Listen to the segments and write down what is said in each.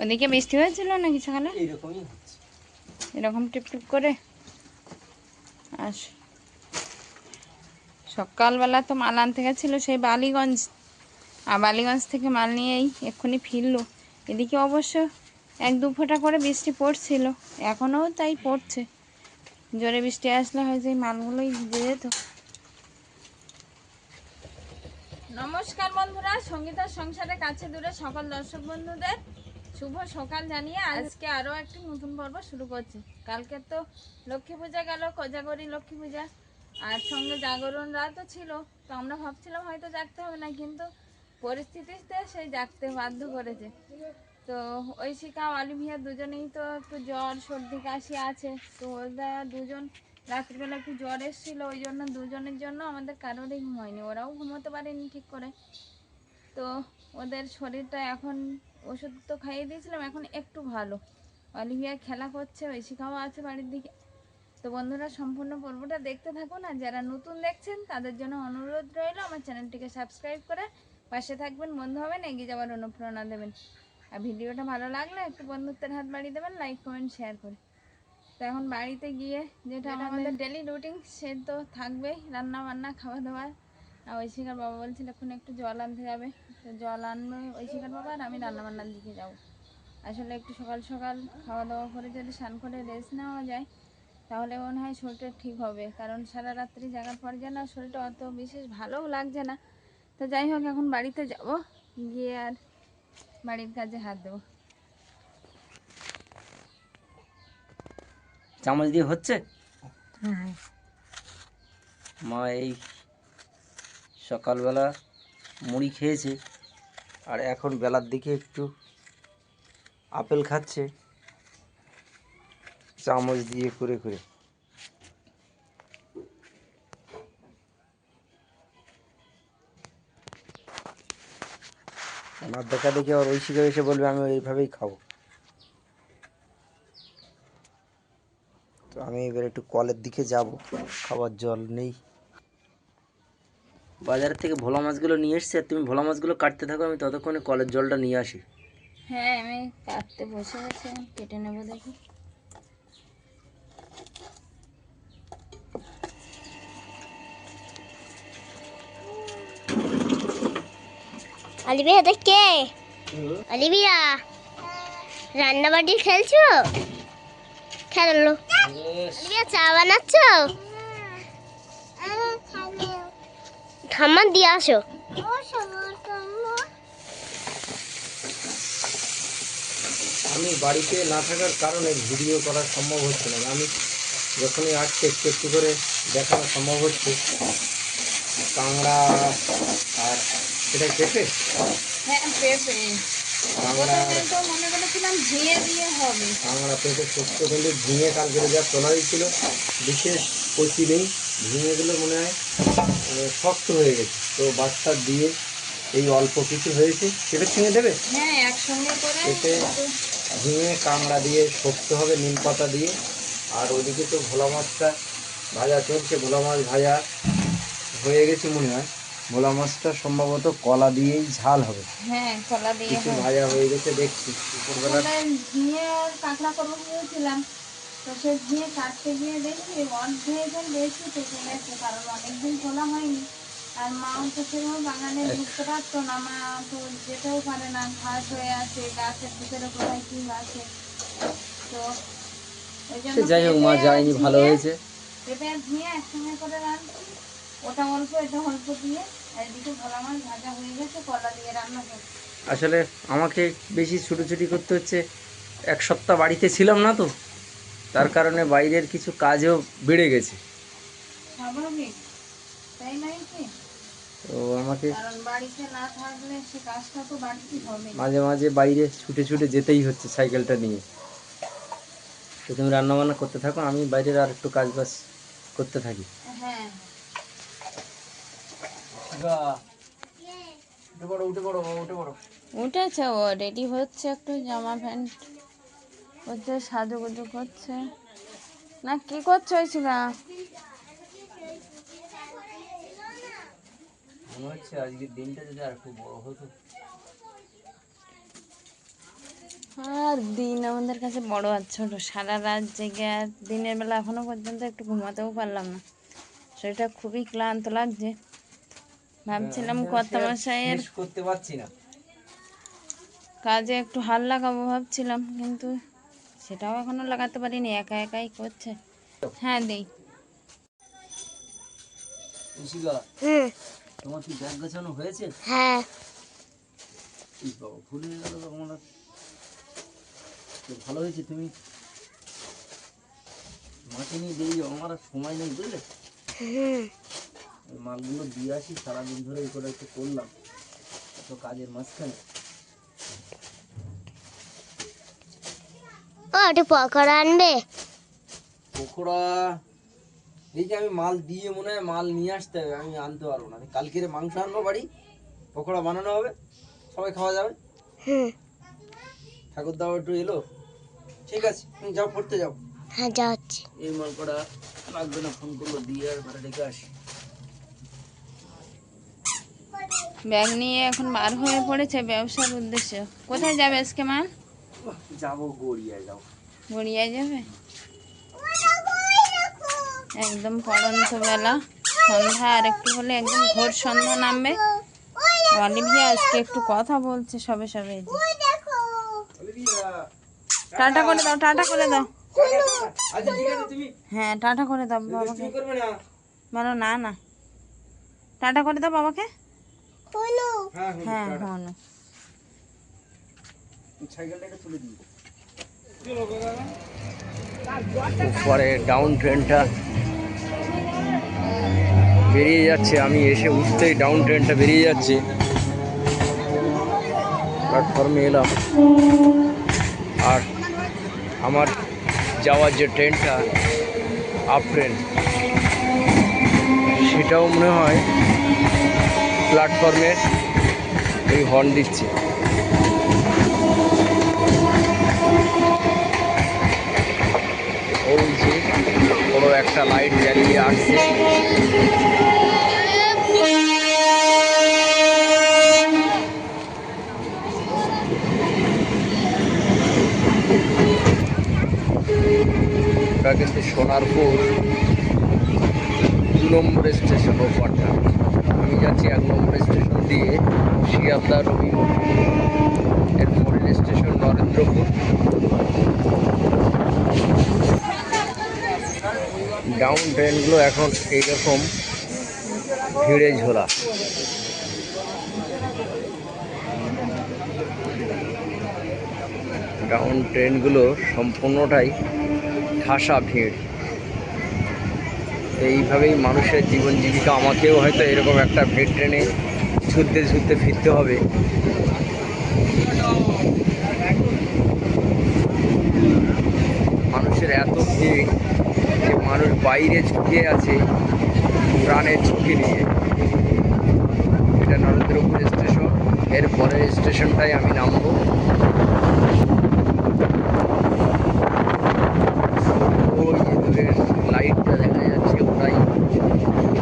ওদিকে বৃষ্টি হয়েছিল নাকি সকালে এইরকমই হচ্ছে। এরকম টিপ টিপ করে? আস। সকালবেলা তো মাল আনতে গেছিল সেই বালিগঞ্জ। আর বালিগঞ্জ থেকে মাল নিয়েই এক্ষুনি ফিরলো। এদিকে অবশ্য এক দু ফোঁটা করে বৃষ্টি পড়ছিল। এখনও তাই পড়ছে। জোরে বৃষ্টি আসলে হয় যে মালগুলোই ভিজে যেত। নমস্কার বন্ধুরা সঙ্গীতার সংসারে কাছে দূরে সকল দর্শক বন্ধুদের। শুভ সকাল জানিয়ে আজকে আরও একটি নতুন পর্ব শুরু করছি। কালকে তো লক্ষ্মী পূজা গেল কোজাগরি লক্ষ্মী পূজা। আর সঙ্গে জাগরণ রাতও ছিল তো আমরা ভাবছিলাম হয়তো জাগতে হবে না কিন্তু পরিস্থিতিতে সেই জাগতে বাধ্য করেছে। তো ঐশিকা অলিভিয়া দুজনেই তো একটু জ্বর সর্দি কাশি আছে তো ওরা দুজন রাত্রিবেলা একটু জ্বর এসেছিল ওই জন্য দুজনের জন্য আমাদের কারোরই ঘুম হয়নি ওরাও ঘুমোতে পারেনি ঠিক করে। তো ওদের শরীরটা এখন ওষুধ তো খাইয়ে দিয়েছিলাম এখন একটু ভালো। অলিভিয়া খেলা করছে ওই ঐশিকাও আছে বাড়ির দিকে। তো বন্ধুরা সম্পূর্ণ পর্বটা দেখতে থাকুন আর যারা নতুন দেখছেন তাদের জন্য অনুরোধ রইল আমার চ্যানেলটিকে সাবস্ক্রাইব করে পাশে থাকবেন বন্ধু হবেন এগিয়ে যাওয়ার অনুপ্রেরণা দেবেন। আর ভিডিওটা ভালো লাগলে একটু বন্ধুত্বের হাত বাড়িয়ে দেবেন লাইক কমেন্ট শেয়ার করে। তো এখন বাড়িতে গিয়ে যেটা আমাদের ডেলি রুটিন সে তো থাকবেই রান্না বান্না খাওয়া দাওয়া। আর ঐশিকার বাবা বলছিল এখন একটু জল আনতে যাবে। তো জল আনবে ঐশিকার বাবা আর আমি রান্না বান্নার দিকে যাব। আসলে একটু সকাল সকাল খাওয়া দাওয়া করে যদি স্নান করে রেস্ট নেওয়া যায় তাহলে মনে হয় শরীরটা ঠিক হবে। কারণ সারা রাত্রি জাগার পর যেন শরীরটা অত বিশেষ ভালোও লাগছে না। তো যাই হোক এখন বাড়িতে যাব। গিয়ে আর বাড়ির কাজে হাত দেবো। চামচ দিয়ে হচ্ছে? মা এই সকালবেলা মুড়ি খেয়েছে। আর এখন বেলার দিকে একটু আপেল খাচ্ছে। চামচ দিয়ে করে করে। আমার দেখা দেখে আর ঐশিকা এসে বলবে, আমি এইভাবেই খাব। তো আমি এবার একটু কলের দিকে যাব, খাবার জল নেই। বাজার থেকে ভোলা মাছগুলো নিয়ে এসছে আর তুমি ভোলা মাছগুলো কাটতে থাকো আমি ততক্ষণে কলের জলটা নিয়ে আসি। হ্যাঁ আমি কাটতে বসে গেছি কেটে নেব দেখি। অলিভিয়া এটা কে অলিভিয়া রান্নাবাড়ি খেলছো? খেলো। অলিভিয়া চা বানাচ্ছ? খামার দিয়ে আসো। আমি বাড়িতে না থাকার কারণে ভিডিও করা সম্ভব হচ্ছে না। আমি যখনই আসছে একটু একটু করে দেখানো সম্ভব হচ্ছে। কাংড়া আর সেটা পেঁপে? কাঁকড়া পেঁপে মনে শক্ত কিন্তু ঝিঙে কালকে যা তোলা হয়েছিল বিশেষ কচি নেই। ঝিঙেগুলো মনে হয় শক্ত হয়ে গেছে। তো বাচ্চা দিয়ে এই অল্প কিছু হয়েছে পেঁপে ছিঙে দেবে? হ্যাঁ পেঁপে ঝিঙে কাংড়া দিয়ে শক্ত হবে নিম পাতা দিয়ে। আর ওদিকে তো ভোলা মাছটা ভাজা চলছে ভোলা মাছ ভাজা হয়ে গেছে মনে হয়। ভোলা মাছটা সম্ভবত কলা দিয়েই ঝাল হবে। হ্যাঁ কলা দিয়ে কিছু ভাজা হয়ে গেছে দেখছি। দুপুরবেলা কাঁকড়া করব ভেবেছিলাম তো সে ঝিঙে কাটতে গিয়ে দেখি অর্ধেকের বেশি পেকে গেছে কারণ অনেকদিন তোলা হয়নি। আর মাও তো সেভাবে বাগানে ঢুকতে পারতো না মা তো যেতেও পারে না ঘাস হয়ে আছে গাছের ভিতরে কোথায় কি আছে। তো সে যাই হোক মা যায়নি ভালো হয়েছে। পেঁপে আর ঝিঙে একসঙ্গে করে রাখছি ওটা অল্প এটা অল্প দিয়ে আর এদিকে ভোলা মাছ ভাজা হয়ে গেছে কলা দিয়ে রান্না করছি। আসলে আমাকে বেশি ছুটোছুটি করতে হচ্ছে এক সপ্তাহ বাড়িতে ছিলাম না তো তার কারণে বাইরের কিছু কাজও বেড়ে গেছে। তো আমাকে কারণ বাড়িতে না থাকলে সে কাজটা তো বাড়তেই হবে। মাঝে মাঝে বাইরে ছুটে ছুটে যেতেই হচ্ছে সাইকেলটা নিয়ে। তো তুমি রান্নাবান্না করতে থাকো আমি বাইরের আর একটু কাজ বাজ করতে থাকি। হ্যাঁ। উঠেছে ও রেডি হচ্ছে একটু জামা প্যান্ট। হচ্ছে সাজুগুজু করছে। না কি করছ ঐশিকা মনে হচ্ছে আজকের দিনটা যদি আর একটু বড় হতো। আর দিন আমাদের কাছে বড় আর ছোট। সারা রাত জেগে আর দিনের বেলা এখনও পর্যন্ত একটু ঘুমাতেও পারলাম না। শরীরটা খুবই ক্লান্ত লাগছে। ভাবছিলাম কর্তা মশাইয়ের শেষ করতে পারছি না। কাজে একটু হাল লাগাবো ভাবছিলাম কিন্তু সেটাও এখনও লাগাতে পারিনি একা একাই করছে। হ্যাঁ দিই। হুম তোমার কি ব্যাগ গোছানো হয়েছে? হ্যাঁ। ভুলে গেল তো আমার আর। তো ভালো হয়েছে তুমি? মাকে নিয়ে দিয়ে যাও আমার আর সময় নেই বুঝলে? মালগুলো দিয়ে আসি সারাদিন ধরে এই করে একটু করলাম। এত কাজের মাঝখানে। একটু পকোড়া আনবে। পকোড়া এই যে আমি মাল দিয়ে মনে হয় মাল নিয়ে আসতে হবে আমি আনতে পারব না। কালকের মাংস আনব বাড়ি পকোড়া বানানো হবে সবাই খাওয়া যাবে। হুম। ঠাকুর দাও একটু এলো। ঠিক আছে তুমি যাও পড়তে যাও। হ্যাঁ যাচ্ছি। এই মাল কটা লাগবে না ফোন করল দিয়ে আর ঘরে রেখে আসি। ব্যাগ নিয়ে এখন বার হয়ে পড়েছে ব্যবসার উদ্দেশ্যে। কোথায় যাবে আজকে মা? যাব গড়িয়ায় যাও গড়িয়ায় যাবে? একদম পড়ন্ত বেলা সন্ধ্যা আর একটু হলে একদম ঘোর সন্ধ্যা নামবে। অলিভিয়া আজকে একটু কথা বলছে সবে সবে। টাটা করে দাও টাটা করে দাও। আচ্ছা হ্যাঁ টাটা করে দাও বাবাকে। তুমি করবে না বলো না না। টাটা করে দাও বাবাকে। হ্যাঁ হ্যাঁ পরে ডাউন ট্রেনটা বেরিয়ে যাচ্ছে, আমি এসে উঠতেই ডাউন ট্রেনটা বেরিয়ে যাচ্ছে। প্ল্যাটফর্মে এলাম। আর আমার যাওয়ার যে ট্রেনটা আপ ট্রেন সেটাও মনে হয় প্ল্যাটফর্মের ওই হর্ন দিচ্ছে। বড় একটা লাইট জ্বালিয়ে আসছে কিন্তু সোনারপুর দু নম্বর স্টেশন ওপারটা। আমি যাচ্ছি এক নম্বর স্টেশন দিয়ে শিয়ালদা রবি মন্দির, এর পরের স্টেশন নরেন্দ্রপুর। ডাউন ট্রেনগুলো এখন এইরকম ভিড়ে ঝোলা। ডাউন ট্রেনগুলো সম্পূর্ণটাই ঠাসা ভিড়। এইভাবেই মানুষের জীবন জীবিকা, আমাকেও হয়তো এরকম একটা ভিড় ট্রেনে ছুটতে ছুটতে ফিরতে হবে। মানুষের এত ভিড় যে মানুষ বাইরে ঝুঁকে আছে প্রাণের ঝুঁকি নিয়ে। এটা নরেন্দ্রপুর স্টেশন, এর পরের স্টেশনটাই আমি নামবো ওই যে দূরের লাইটটা দেখা যাচ্ছে ওটাই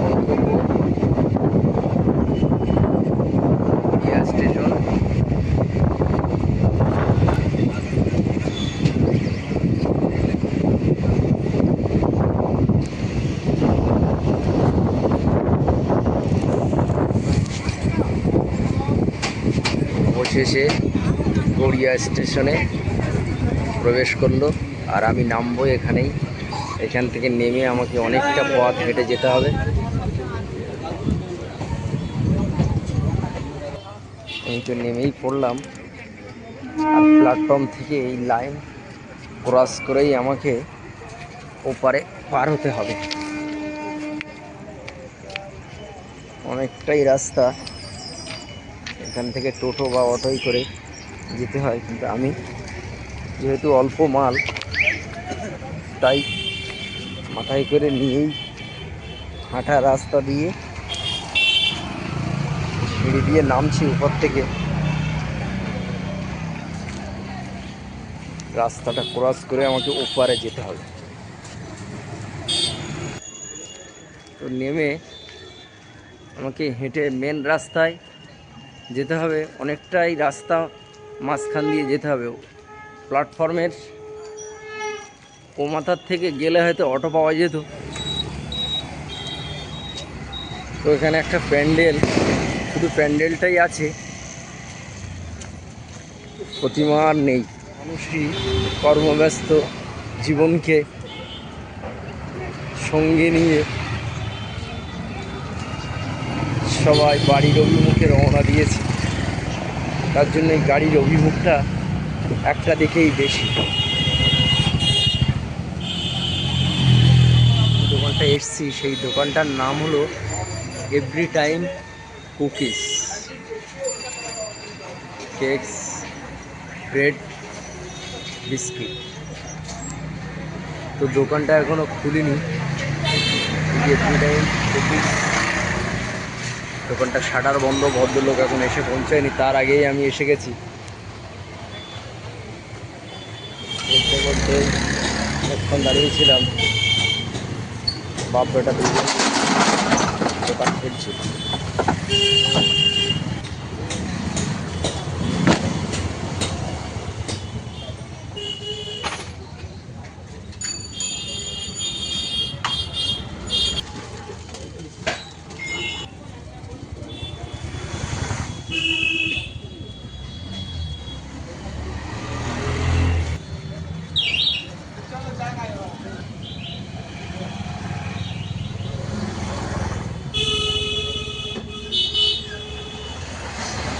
গন্তব্য গড়িয়া স্টেশন অবশেষে গড়িয়া স্টেশনে প্রবেশ করল আর আমি নামবো এখানেই। এখান থেকে নেমে আমাকে অনেকটা পথ হেঁটে যেতে হবে। এই তো নেমেই পড়লাম। প্ল্যাটফর্ম থেকে এই লাইন ক্রস করেই আমাকে ওপারে পার হতে হবে। অনেকটাই রাস্তা এখান থেকে টোটো বা অটোই করে যেতে হয়, কিন্তু আমি যেহেতু অল্প মাল, তাই মাথায় করে নিয়েই হাঁটা রাস্তা দিয়ে সিঁড়ি দিয়ে নামছি উপর থেকে। রাস্তাটা ক্রস করে আমাকে ওপারে যেতে হবে। তো নেমে আমাকে হেঁটে মেন রাস্তায় যেতে হবে, অনেকটাই রাস্তা মাঝখান দিয়ে যেতে হবে। প্ল্যাটফর্মের ও মাথার থেকে গেলে হয়তো অটো পাওয়া যেত। তো এখানে একটা প্যান্ডেল, শুধু প্যান্ডেলটাই আছে। প্রতিমা আর নেই। মানুষই কর্মব্যস্ত জীবনকে সঙ্গে নিয়ে সবাই বাড়ির অভিমুখে রওনা দিয়েছে। তার জন্য এই গাড়ির অভিমুখটা একটা দিকেই বেশি। দোকানটা এসছি, সেই দোকানটার নাম হলো every time cookies cakes bread biscuit তো দোকানটা এখনও খুলিনি। এভরি টাইম কুকিজ দোকানটা শাটার বন্ধ, ভদ্রলোক এখন এসে পৌঁছায়নি, তার আগেই আমি এসে গেছি। বলতে বলতে অনেকক্ষণ দাঁড়িয়েছিলাম বাপ বেটা দুজন দোকান খুলছিল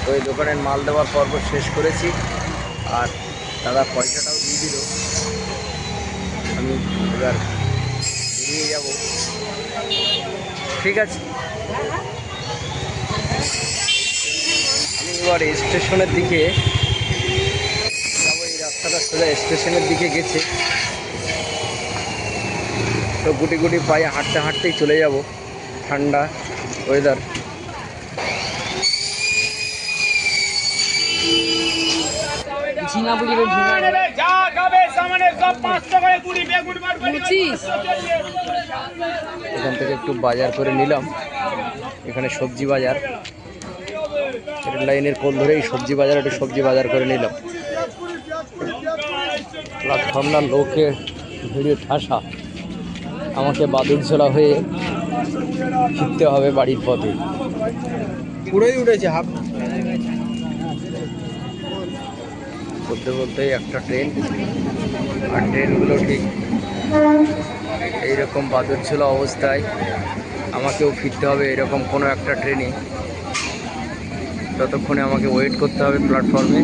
তো এই দোকানের মাল দেওয়ার পর্ব শেষ করেছি। আর দাদা পয়সাটাও দিয়ে দিল। আমি এবার বেরিয়ে যাব। ঠিক আছে। আমি এবার স্টেশনের দিকে এই রাস্তাটা সোজা স্টেশনের দিকে গেছে। তো গুটি গুটি পায়ে হাঁটতে হাঁটতেই চলে যাব। ঠান্ডা ওয়েদার যা খাবে সামনে সব পাঁচশো করে কুড়ি বেগুন এখান থেকে একটু বাজার করে নিলাম। এখানে সবজি বাজার। রেল লাইনের কোল ধরেই সবজি বাজার একটু সবজি বাজার করে নিলাম। প্ল্যাটফর্মটা লোকে ভিড়ে ঠাসা। আমাকে বাদুরঝোলা হয়ে ফিরতে হবে বাড়ির পথে। পুরোই উঠেছে হাফ বলতে বলতেই একটা ট্রেন। আর ট্রেনগুলো ঠিক এইরকম বাদুর ছিল অবস্থায়। আমাকেও ফিরতে হবে এরকম কোনো একটা ট্রেনে। ততক্ষণে আমাকে ওয়েট করতে হবে প্ল্যাটফর্মে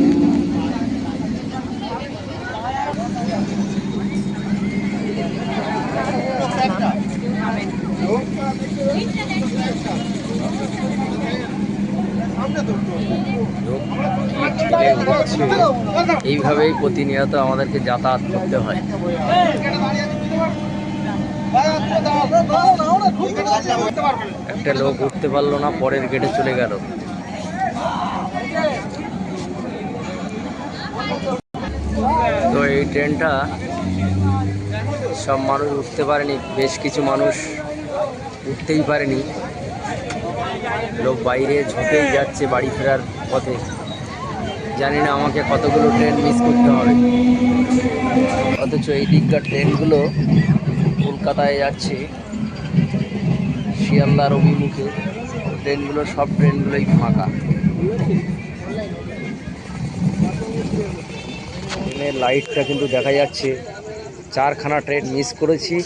এইভাবেই প্রতিনিয়ত আমাদেরকে যাতায়াত করতে হয়। একটা লোক উঠতে পারল না, পরের গেটে চলে গেল। তো এই ট্রেনটা সব মানুষ উঠতে পারেনি, বেশ কিছু মানুষ উঠতেই পারেনি। লোক বাইরে ঝুঁকেই যাচ্ছে বাড়ি ফেরার পথে। জানি না আমাকে কতগুলো ট্রেন মিস করতে হবে। অথচ এই দিককার ট্রেনগুলো কলকাতায় যাচ্ছে, শিয়ালদার অভিমুখে। ট্রেনগুলো সব ট্রেনগুলোই ফাঁকা। ট্রেনের লাইটটা কিন্তু দেখা যাচ্ছে, চারখানা ট্রেন মিস করেছি।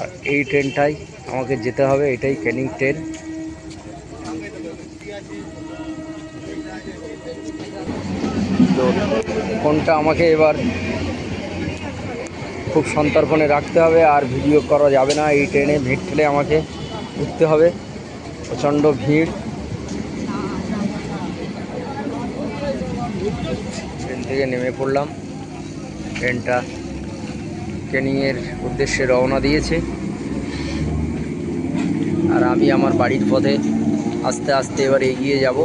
আর এই ট্রেনটাই আমাকে যেতে হবে, এটাই ক্যানিং ট্রেন তো ফোনটা আমাকে এবার খুব সন্তর্পণে রাখতে হবে আর ভিডিও করা যাবে না। এই ট্রেনে, ভিড় ঠেলে আমাকে উঠতে হবে। প্রচণ্ড ভিড়। ট্রেন থেকে নেমে পড়লাম। ট্রেনটা ট্রেনিংয়ের উদ্দেশ্যে রওনা দিয়েছে। আর আমি আমার বাড়ির পথে আস্তে আস্তে এবার এগিয়ে যাব।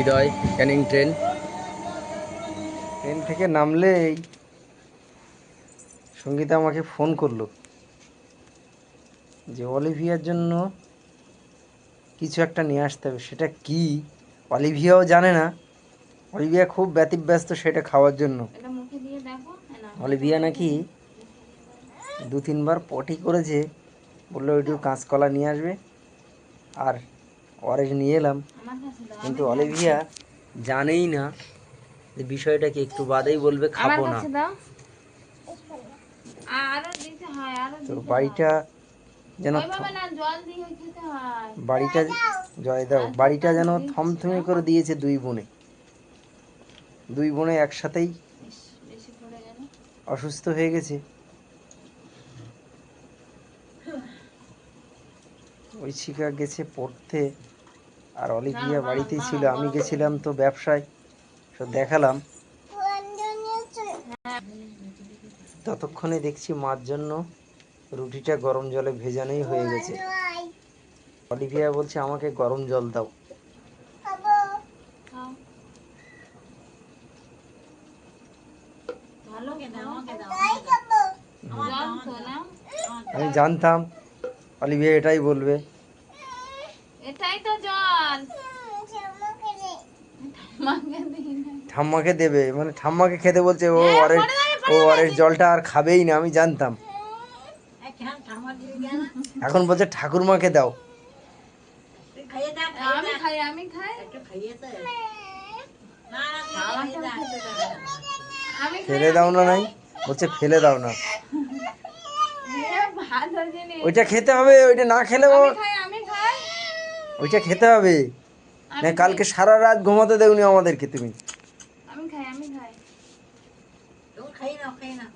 বিদয় ক্যানিং ট্রেন ট্রেন থেকে নামলেই সঙ্গীতা আমাকে ফোন করল যে অলিভিয়ার জন্য কিছু একটা নিয়ে আসতে হবে। সেটা কি? অলিভিয়াও জানে না। অলিভিয়া খুব ব্যতিব্যস্ত সেটা খাওয়ার জন্য। এটা মুখে দিয়ে দেখো। এ নাও। অলিভিয়া নাকি দু তিনবার পটি করেছে। বলল একটু কাঁচকলা নিয়ে আসবে। আর অরেঞ্জ নিয়ে এলাম। কিন্তু অলিভিয়া জানেই না যে বিষয়টাকে একটু বাদেই বলবে খাব না। দিতে বাড়িটা যেন বাড়িটা জয় দাও বাড়িটা যেন থমথমে করে দিয়েছে দুই বোনে। দুই বোনে একসাথেই অসুস্থ হয়ে গেছে। ওই শিকা গেছে পড়তে। আর অলিভিয়া বাড়িতেই ছিল, আমি গেছিলাম তো ব্যবসায়, সব দেখালাম। ততক্ষণে দেখছি মার জন্য রুটিটা গরম জলে ভেজানোই হয়ে গেছে। অলিভিয়া বলছে, আমাকে গরম জল দাও। তো আমি জানতাম, অলিভিয়া এটাই বলবে। এটাই তো জল। ঠাম্মাকে দেবে মানে ঠাম্মাকে খেতে বলছে ও অরেঞ্জ ও অরেঞ্জ জলটা আর খাবেই না আমি জানতাম। এখন বলছে ঠাকুরমাকে দাও। ফেলে দাও না নাই? বলছে ফেলে দাও না। ওইটা খেতে হবে ওইটা না খেলে ও ওইটা খেতে হবে। না কালকে সারা রাত ঘুমাতে দেওনি আমাদেরকে তুমি। আমি খাই আমি খাই। খাই না খাই না।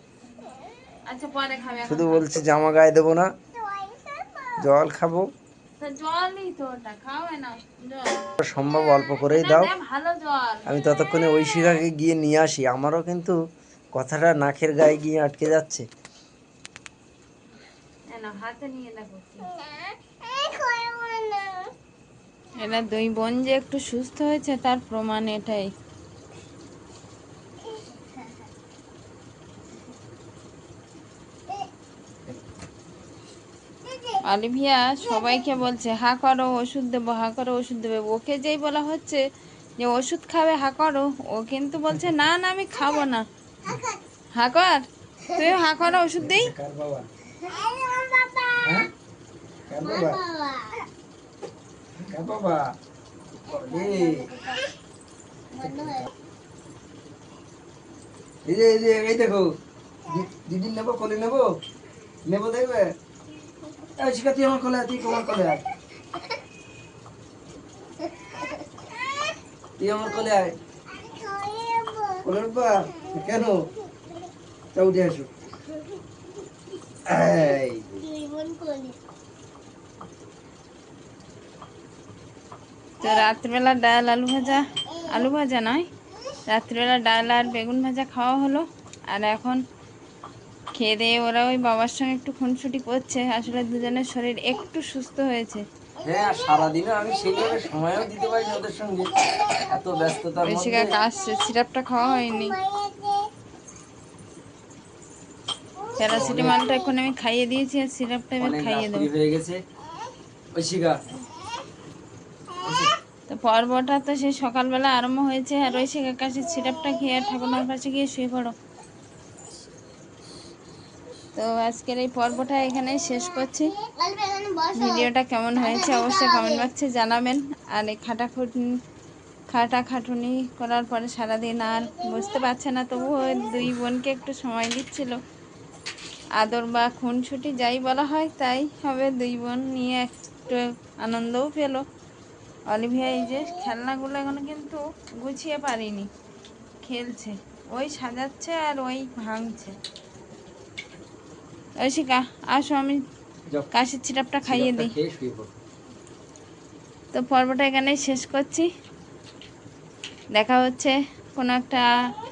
আচ্ছা পরে খাবে শুধু বলছে জামা গায়ে দেবো না। জল খাব। সম্ভব অল্প করেই দাও। আমি ততক্ষণে ওই শিখাকে গিয়ে নিয়ে আসি। আমারও কিন্তু কথাটা নাকের গায়ে গিয়ে আটকে যাচ্ছে। হাতে নিয়ে দেখো। এরা দুই বোন যে একটু সুস্থ হয়েছে তার প্রমাণ এটাই। অলিভিয়া সবাইকে বলছে হা করো ওষুধ দেবো হা করো ওষুধ দেবে। ওকে যেই বলা হচ্ছে যে ওষুধ খাবে হা করো। ও কিন্তু বলছে না না আমি খাব না। হা কর। তুই হা করো ওষুধ দিই? বাবা? হ্যাঁ? বাবা এই এই দেখো দিদি নেব কোলে নেব নেব দেখবে তুই আমার কোলে তুই তোমার কোলে আয় তুই আমার কোলে আয় কোলে উঠবা কেন তা উঠে আসো এই তো রাত্রিবেলা ডাল আলু ভাজা আলু ভাজা নয় রাত্রিবেলা ডাল আর বেগুন ভাজা খাওয়া হলো। আর এখন খেয়ে দিয়ে ওরা ওই বাবার সঙ্গে একটু খুনসুটি করছে। আসলে দুজনের শরীর একটু সুস্থ হয়েছে। হ্যাঁ সিরাপটা খাওয়া হয়নি। প্যারাসিটামলটা এখন আমি খাইয়ে দিয়েছি আর সিরাপটা এবার খাইয়ে দেবো। হয়ে গেছে। ওই তো পর্বটা তো সেই সকালবেলা আরম্ভ হয়েছে আর ওই শেখার কাছে সিরাপটা খেয়ে ঠাকুমার কাছে গিয়ে শুয়ে পড়ো। তো আজকের এই পর্বটা এখানেই শেষ করছি। ভিডিওটা কেমন হয়েছে অবশ্যই কমেন্ট বক্সে জানাবেন। আর এই খাটাখুটনি খাটা খাটুনি করার পরে সারাদিন আর বুঝতে পারছে না, তবুও দুই বোনকে একটু সময় দিচ্ছিল। আদর বা খুনছুটি যাই বলা হয়, তাই হবে দুই বোন নিয়ে একটু আনন্দও পেল। অলিভিয়া এই যে খেলনাগুলো এখনও কিন্তু গুছিয়ে পারিনি। খেলছে। ওই সাজাচ্ছে আর ওই ভাঙছে। ঐশিকা আসো আমি কাশির সিরাপটা খাইয়ে দিই। তো পর্বটা এখানেই শেষ করছি। দেখা হচ্ছে কোনো একটা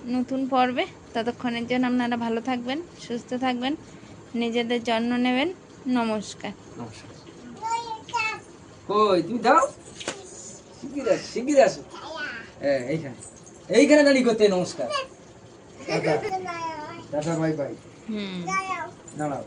নতুন পর্বে। ততক্ষণের জন্য আপনারা ভালো থাকবেন সুস্থ থাকবেন নিজেদের যত্ন নেবেন। নমস্কার। নমস্কার। কই তুমি দাও। শিগগির আসো শিগগির আসো। হ্যাঁ এইখানে। এইখানে দাঁড়িয়ে করতে নমস্কার। দাদা। Bye bye. হুম। দাঁড়াও।